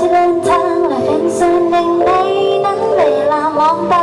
จะเดินทางและเป็นส่วนหนึ่งในนั้นเวลามองไป